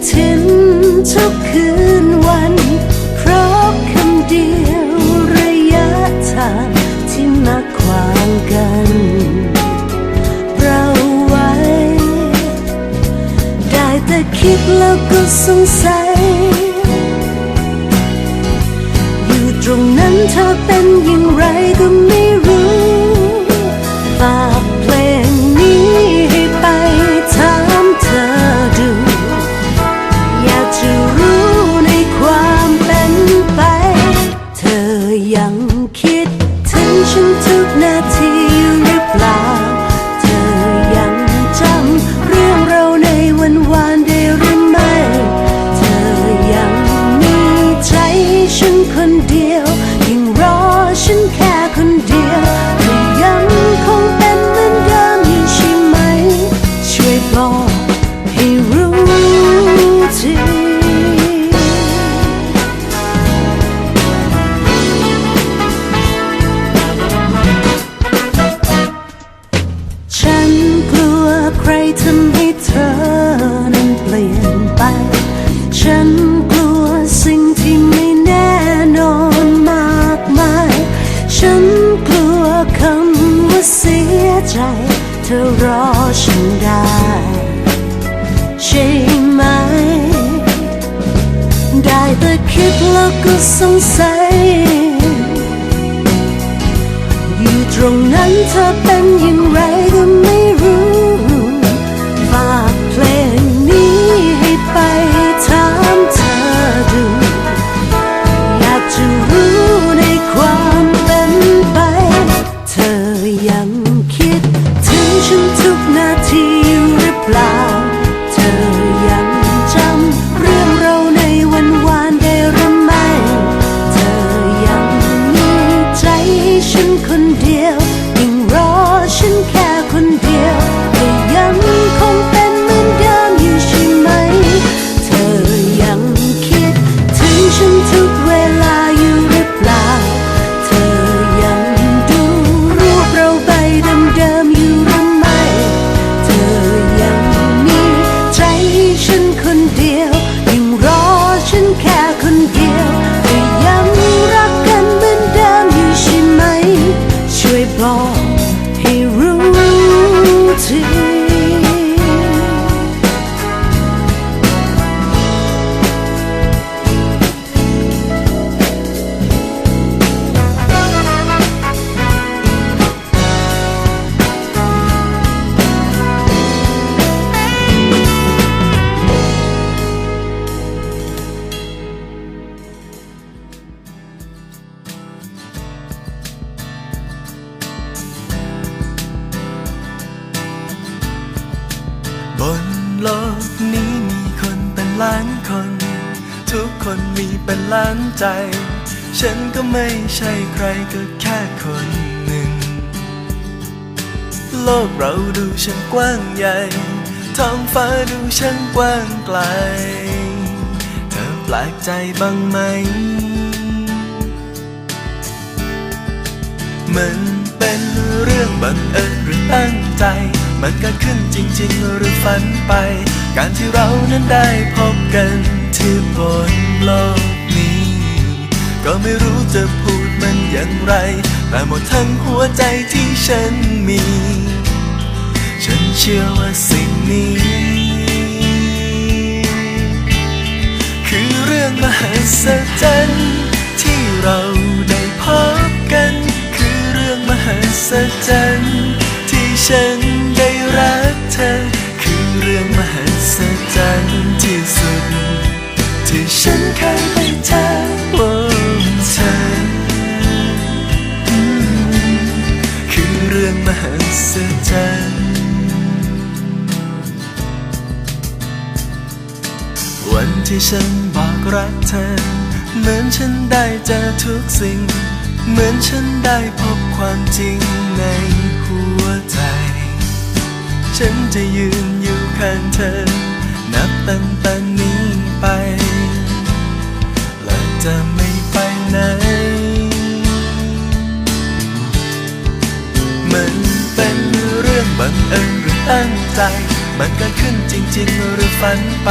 ปฏิทินทุกคืนวัน เพราะคำเดียวระยะทางที่มาขวางกัน เราไว้ ได้แต่คิดแล้วก็สงสัย อยู่ตรงนั้นเธอเป็นอย่างไรก็ไม่รู้ฝา ใจ เธอรอฉันได้ ใช่ไหม ได้แต่คิดแล้วก็สงสัย อยู่ตรงนั้นเธอเป็นอย่างไรก็ เป็นล้านใจ ฉันก็ไม่ใช่ใครก็แค่คนหนึ่ง โลกเราดูช่างกว้างใหญ่ ท้องฟ้าดูช่างกว้างไกล เธอแปลกใจบ้างไหม มันเป็นเรื่องบังเอิญหรือตั้งใจ มันเกิดขึ้นจริง ๆ หรือฝันไป การที่เรานั้นได้พบกันที่บนโลก ก็ไม่รู้จะพูดมันอย่างไร แต่หมดทั้งหัวใจที่ฉันมี ฉันเชื่อว่าสิ่งนี้ คือเรื่องมหัศจรรย์ที่เราได้พบกัน คือเรื่องมหัศจรรย์ที่ฉัน ที่ฉันบอกรักเธอ เหมือนฉันได้เจอทุกสิ่ง เหมือนฉันได้พบความจริงในหัวใจ ฉันจะยืนอยู่ข้างเธอ นับตั้งแต่นี้ไป และจะไม่ไปไหน มันเป็นเรื่องบังเอิญหรือตั้งใจ มันเกิดขึ้นจริง ๆ หรือฝันไป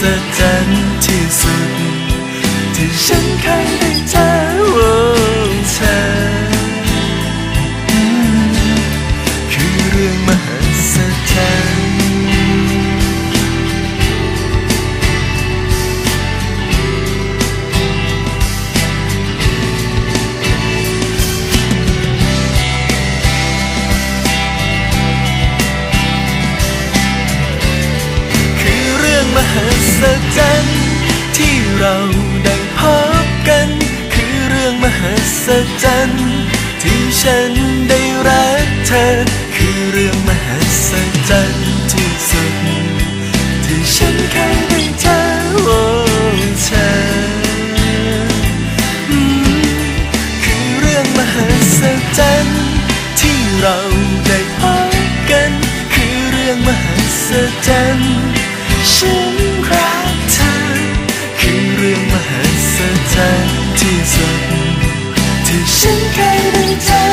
ศจรรย์ที่สุด ที่ฉันเคยได้ ฉันได้รักเธอ คือเรื่องมหัศจรรย์ที่สุด ที่ฉันเคยได้เจอโอ้เธอ คือเรื่องมหัศจรรย์ที่เราได้พบกัน คือเรื่องมหัศจรรย์ฉันรักเธอ คือเรื่องมหัศจรรย์ที่สุด ที่ฉันเคยได้เจอ